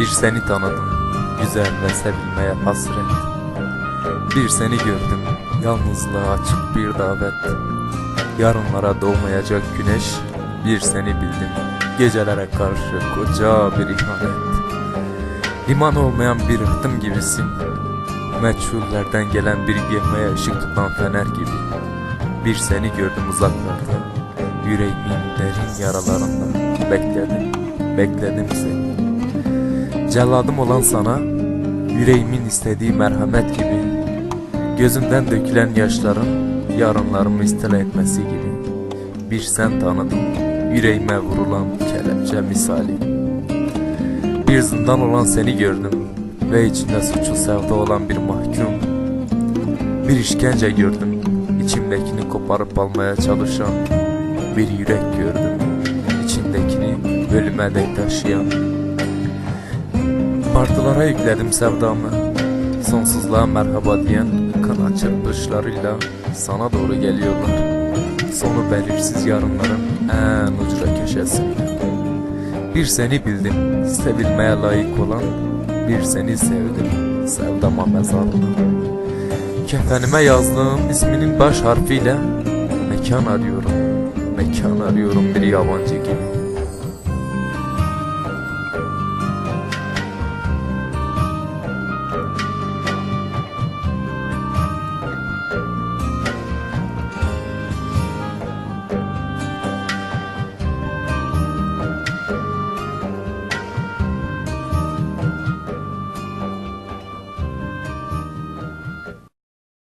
Bir seni tanıdım, güzel ve sevilmeye hasret. Bir seni gördüm, yalnızlığa açık bir davet. Yarınlara doğmayacak güneş, bir seni bildim. Gecelere karşı koca bir ihanet. Liman olmayan bir rıhtım gibisin. Meçhullerden gelen bir gemiye ışık tutan fener gibi. Bir seni gördüm uzaklarda. Yüreğimin derin yaralarında. Bekledim, bekledim seni. Celladım olan sana, yüreğimin istediği merhamet gibi. Gözümden dökülen yaşların, yarınlarımı istila etmesi gibi. Bir sen tanıdım, yüreğime vurulan kelepçe misali. Bir zindan olan seni gördüm ve içinde suçu sevda olan bir mahkum. Bir işkence gördüm, içimdekini koparıp almaya çalışan bir yürek gördüm. içindekini ölüme dek taşıyan. Partılara yükledim sevdamı, sonsuzluğa merhaba diyen kan çırpışlarıyla sana doğru geliyorlar. Sonu belirsiz yarınların en ucra köşesinde. Bir seni bildim, sevilmeye layık olan, bir seni sevdim, sevdama mezarına. Kefenime yazdığım isminin baş harfiyle mekan arıyorum, mekan arıyorum bir yabancı gibi.